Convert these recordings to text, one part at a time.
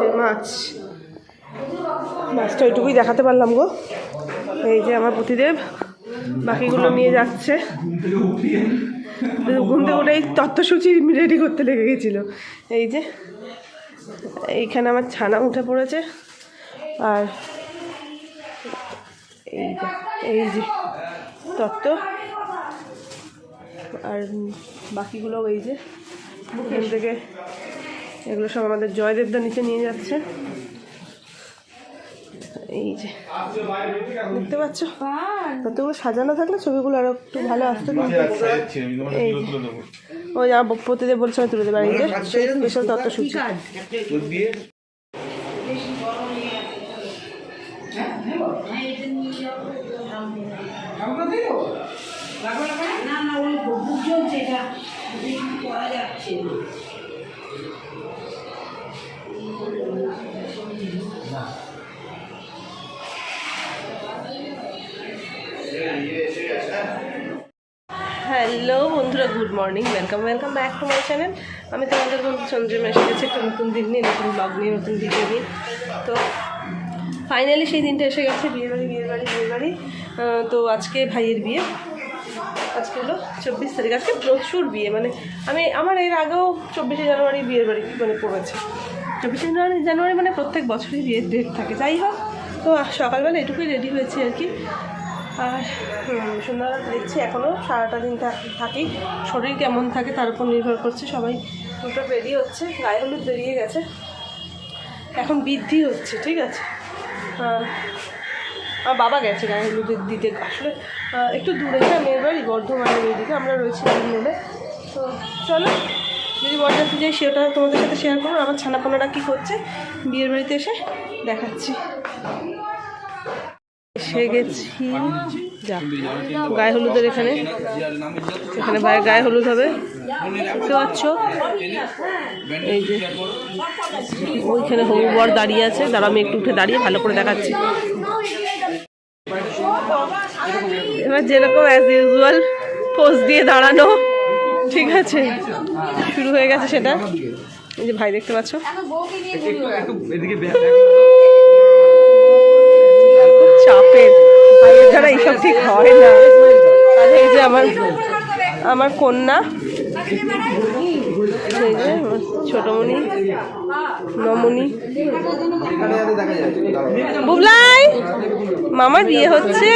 যে মাছ। মাছটা ওইটুকুই দেখাতে পারলাম গো। এই যে আমার প্রতিদেব, বাকিগুলো নিয়ে যাচ্ছে। ঘুম থেকে এই তত্ত্বসূচি রেডি করতে লেগে গেছিল। এই যে, এইখানে আমার ছানা উঠে পড়েছে। আর এই যে এই যে তত্ত্ব। আর বাকিগুলো এই যে এখান থেকে এগুলো সব আমাদের জয়দেবদা নিচে নিয়ে যাচ্ছে। এই যে দেখতে পাচ্ছ? ততগুলো সাজানো থাকলে ছবিগুলো আরও একটু ভালো আসতো ওই যা প্রতিদেব বলছে আমি তুলে দেবে। স্পেশাল তত্ত্বসূচি। না morning welcome welcome back to my channel আমি তোমাদের বন্ধু চন্দ্রিমা এসে গেছি একটা নতুন দিন নিয়ে, নতুন ব্লগ নিয়ে, নতুন ভিডিও নিয়ে। তো ফাইনালি সেই দিনটা এসে গেছে, বিয়ের বাড়ি বিয়ের বাড়ি বিয়ের বাড়ি। তো আজকে ভাইয়ের বিয়ে। আজকে হলো চব্বিশ তারিখ, আজকে প্রচুর বিয়ে মানে আমি, আমার এর আগেও চব্বিশে জানুয়ারি বিয়ের বাড়ি মানে পড়েছে। চব্বিশে জানুয়ারি জানুয়ারি মানে প্রত্যেক বছরই বিয়ের ডেট থাকে। যাই হোক, তো সকালবেলা এটুকুই রেডি হয়েছি আর কি। আর সন্ধ্যাবেলা দেখছি এখনও সারাটা দিন থাক- শরীর কেমন থাকে তার উপর নির্ভর করছে সবাই দুটো রেডি হচ্ছে গায়ে হলুদ বেরিয়ে গেছে। এখন বৃদ্ধি হচ্ছে ঠিক আছে? আহ, আমার বাবা গেছে গায়ে হলুদ দিতে। আসলে একটু দূরে হ্যাঁ মেয়ের বাড়ি বর্ধমানের ওইদিকে আমরা রয়েছি মোড়ে তো চলো যদি বরযাত্রী যাই সেটা তোমাদের সাথে শেয়ার করব। আমার ছানাপোনারা কী করছে? বিয়ের বাড়িতে এসে দেখাচ্ছি। এসে গেছি। যা গায়ে হলুদের এখানে। এখানে ভাই গায়ে হলুদ হবে। দেখতে পাচ্ছ? এই যে ওইখানে হবু বর দাঁড়িয়ে আছে। দাঁড়া আমি একটু উঠে দাঁড়িয়ে ভালো করে দেখাচ্ছি। এবার যেরকম অ্যাজ ইউজুয়াল পোজ দিয়ে দাঁড়ানো। ঠিক আছে শুরু হয়ে গেছে সেটা। এই যে ভাই দেখতে পাচ্ছ? চাপের ভাইয়ের দ্বারা এইসব ঠিক হয় না। তাহলে এই যে আমার আমার কন্যা। সেই যে ছোটমণি নমনি বুবলাই মামার বিয়ে হচ্ছে।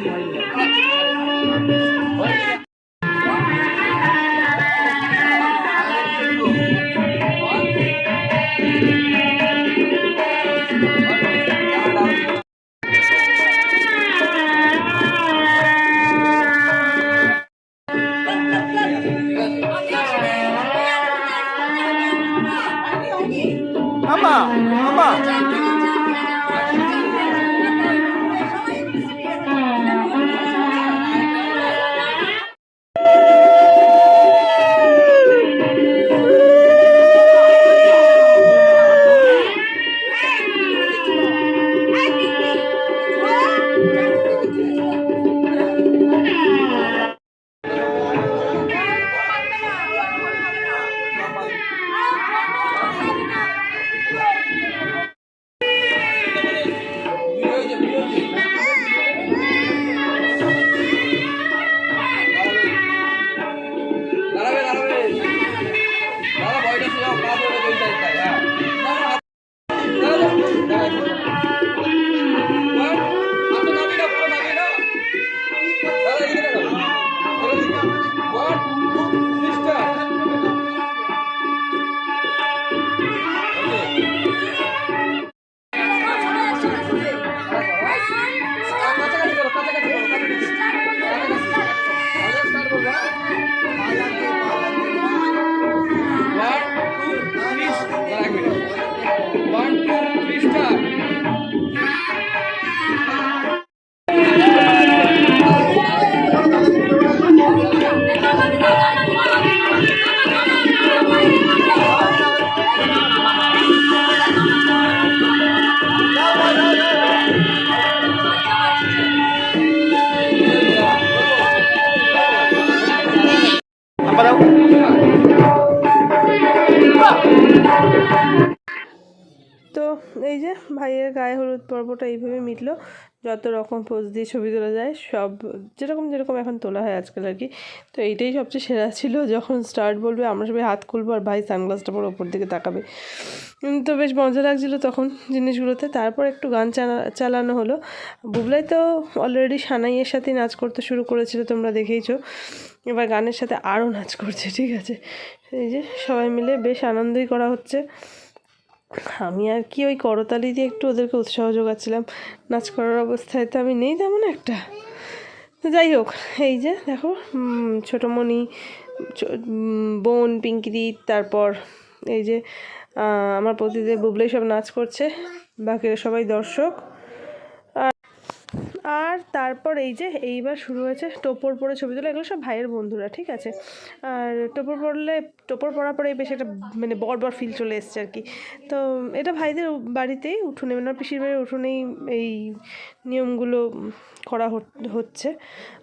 可以。ভাইয়ের গায়ে হলুদ পর্বটা এইভাবে মিটলো। যত রকম পোজ দিয়ে ছবি তোলা যায়, সব যেরকম যেরকম এখন তোলা হয় আজকাল আর কি। তো এইটাই সবচেয়ে সেরা ছিল। যখন স্টার্ট বলবে, আমরা সবাই হাত খুলবো আর ভাই সানগ্লাসটা পরে ওপর দিকে তাকাবে। তো বেশ মজা লাগছিল তখন জিনিসগুলোতে। তারপর একটু গান চালা, চালানো হলো। বুবলাই তো অলরেডি সানাইয়ের সাথে নাচ করতে শুরু করেছিল, তোমরা দেখেইছো। এবার গানের সাথে আরও নাচ করছে, ঠিক আছে। এই যে সবাই মিলে বেশ আনন্দই করা হচ্ছে। আমি আর কি ওই করতালি দিয়ে একটু ওদেরকে উৎসাহ যোগাচ্ছিলাম। নাচ করার অবস্থায় তো আমি নেই তেমন একটা। যাই হোক, এই যে দেখো ছোটোমণি বোন, পিঙ্কিদি, তারপর এই যে আমার প্রতিদিন বুবলেই সব নাচ করছে। বাকিরা সবাই দর্শক। আর তারপর এই যে এইবার শুরু হয়েছে টোপর পরে ছবি তোলা, এগুলো সব ভাইয়ের বন্ধুরা, ঠিক আছে? আর টোপর পরলে, টোপর পরার পরে বেশ একটা মানে বর বর ফিল চলে এসছে আর কি। তো এটা ভাইদের বাড়িতেই উঠোনে মানে পিসির বাড়ির উঠোনেই এই নিয়মগুলো করা হচ্ছে।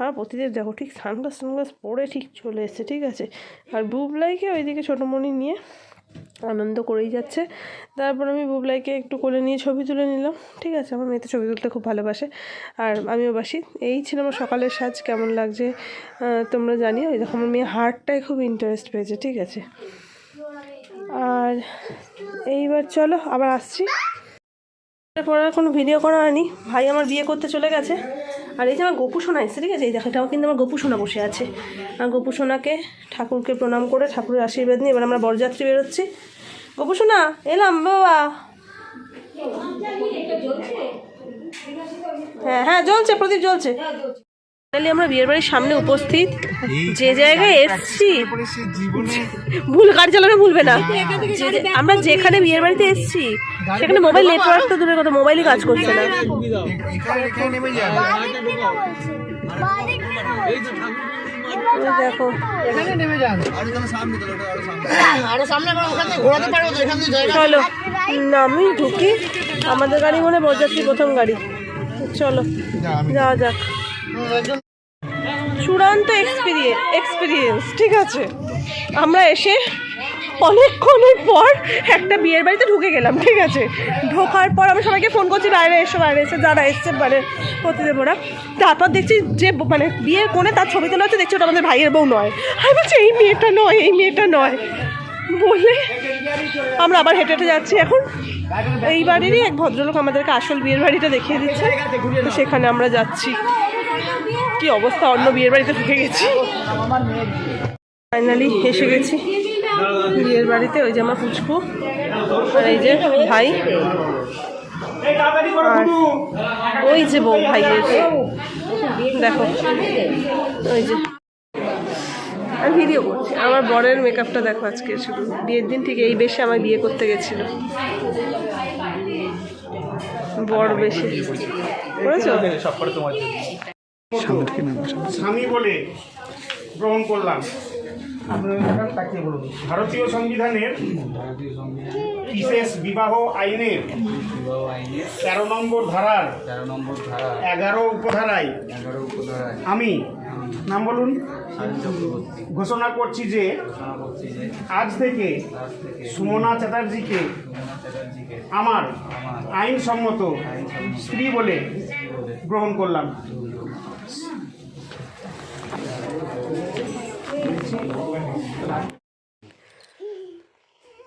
আর প্রতিদিন দেখো, ঠিক সানগ্লাস সানগ্লাস পরে ঠিক চলে এসছে, ঠিক আছে? আর বুবলাইকে ওইদিকে ছোটোমণি নিয়ে আনন্দ করেই যাচ্ছে। তারপর আমি বুবলাইকে একটু কোলে নিয়ে ছবি তুলে নিলাম। ঠিক আছে, আমার মেয়েতে ছবি তুলতে খুব ভালোবাসে। আর আমিও বাসি। এই ছিল আমার সকালের সাজ, কেমন লাগছে তোমরা জানিও। ওই দেখো, আমার মেয়ে হার্টটায় খুব ইন্টারেস্ট পেয়েছে, ঠিক আছে। আর এইবার চলো, আবার আসছি। আর কোনো ভিডিও করা হয়নি। ভাই আমার বিয়ে করতে চলে গেছে। আর এই যে আমার গোপু সোনা এসে ঠিক আছে? এই দেখো এটাও কিন্তু আমার গোপু সোনা বসে আছে। আর গোপু সোনাকে ঠাকুরকে প্রণাম করে ঠাকুরের আশীর্বাদ নিয়ে এবার আমরা বরযাত্রী বেরোচ্ছি। গোপু সোনা এলাম বাবা। হ্যাঁ হ্যাঁ জ্বলছে প্রদীপ জ্বলছে। তাহলে আমরা বিয়ের বাড়ির সামনে উপস্থিত। যে জায়গায় এসছি। ভুল গাড়ি চালানো ভুলবে না। আমরা যেখানে বিয়ের বাড়িতে এসছি সেখানে মোবাইল নেটওয়ার্ক তো দূরের কথা মোবাইলই কাজ করছে না। দেখো। চলো নামি ঢুকি। আমাদের গাড়ি মনে হয় বরযাত্রী প্রথম গাড়ি। চলো যাওয়া যাক। চূড়ান্ত এক্সপিরিয়েন্স এক্সপিরিয়েন্স ঠিক আছে? আমরা এসে অনেকক্ষণের পর একটা বিয়ের বাড়িতে ঢুকে গেলাম, ঠিক আছে? ঢোকার পর আমি সবাইকে ফোন করছি, বাইরে এসো, বাইরে এসে। যারা এসছে মানে প্রতিদেবরা। তারপর দেখছি যে মানে বিয়ের কোণে তার ছবি তোলা হচ্ছে, দেখছি ওটা আমাদের ভাইয়ের বউ নয়। আমি বলছি, এই মেয়েটা নয়, এই মেয়েটা নয়। বলে আমরা আবার হেঁটে হেঁটে যাচ্ছি। এখন এই বাড়িরই এক ভদ্রলোক আমাদেরকে আসল বিয়ের বাড়িটা দেখিয়ে দিচ্ছে। তো সেখানে আমরা যাচ্ছি। কি অবস্থা? অন্য বিয়ের বাড়িতে ঢুকে গেছি। ফাইনালি এসে গেছি। বিয়ের বাড়িতে, ওই যে আমার পুচকু আর এই যে ভাই। আর ওই যে বউ ভাইয়ের। দেখো, ওই যে। আমি ভিডিও করছি। আমার বরের মেকআপটা দেখো আজকে শুধু। বিয়ের দিন ঠিক এই বেশে আমার বিয়ে করতে গেছিল। বর বেশি। করেছ? স্বামী বলে গ্রহণ করলাম। ভারতীয় সংবিধানের বিশেষ বিবাহ আইনের তেরো নম্বর ধারার এগারো উপধারায় আমি নাম বলুন। ঘোষণা করছি যে আজ থেকে সুমনা চ্যাটার্জিকে আমার আইনসম্মত স্ত্রী বলে গ্রহণ করলাম।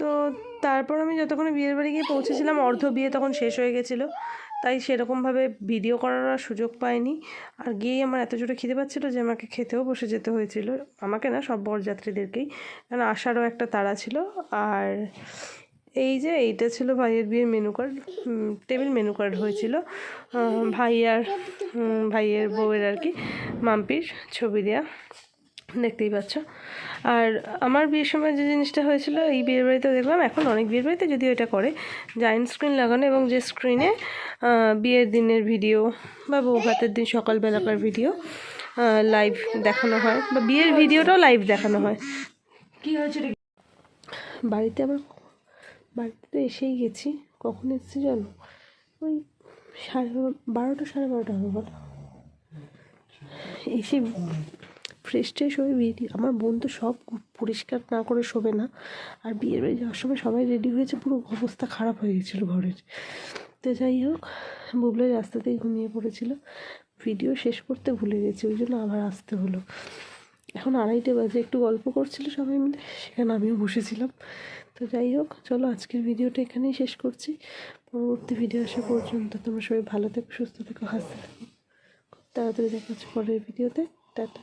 তো তারপর আমি যতক্ষণে বিয়ের বাড়ি গিয়ে পৌঁছেছিলাম অর্ধ বিয়ে তখন শেষ হয়ে গেছিল। তাই সেরকমভাবে ভিডিও করার আর সুযোগ পাইনি। আর গিয়েই আমার এত জোরে খিদে পাচ্ছিলো যে আমাকে খেতেও বসে যেতে হয়েছিল। আমাকে না সব বরযাত্রীদেরকেই। কারণ আসারও একটা তাড়া ছিল। আর এই যে এইটা ছিল ভাইয়ের বিয়ের menu card table menu card হয়েছিল। আহ, ভাই আর ভাইয়ের বউয়ের আর কি মাম্পির ছবি দেয়া। দেখতেই পাচ্ছ। আর আমার বিয়ের সময় যে জিনিসটা হয়েছিল এই বিয়ের বাড়িতে দেখলাম এখন অনেক বিয়ের বাড়িতে যদিও এটা করে জায়েন্ট স্ক্রিন লাগানো এবং যে স্ক্রিনে বিয়ের দিনের ভিডিও বা বউ ভাতের দিন সকালবেলাকার ভিডিও লাইভ দেখানো হয় বা বিয়ের ভিডিওটাও লাইভ দেখানো হয়। কি হয়েছে বাড়িতে আবার বাড়িতে তো এসেই গেছি। কখন এসেছি জানো? ওই সাড়ে বারোটা সাড়ে বারোটা হবে বলো। এসে ফ্রেশ ট্রেশ হয়ে বেরিয়ে আমার বোন তো সব পরিষ্কার না করে শোবে না। আর বিয়ের বাড়ি যাওয়ার সময় সবাই রেডি হয়েছে, পুরো অবস্থা খারাপ হয়ে গেছিল ঘরের। তো যাই হোক বুবলের রাস্তাতেই ঘুমিয়ে পড়েছিল। ভিডিও শেষ করতে ভুলে গেছি, ওই জন্য আবার আসতে হলো। এখন আড়াইটে বাজে, একটু গল্প করছিল সবাই মিলে, সেখানে আমিও বসেছিলাম। তো যাই হোক, চলো আজকের ভিডিওটা এখানেই শেষ করছি। পরবর্তী ভিডিও আসা পর্যন্ত তোমরা সবাই ভালো থেকো, সুস্থ থেকো, হাসতে থাকো। খুব তাড়াতাড়ি দেখা হচ্ছে পরের ভিডিওতে টাটা।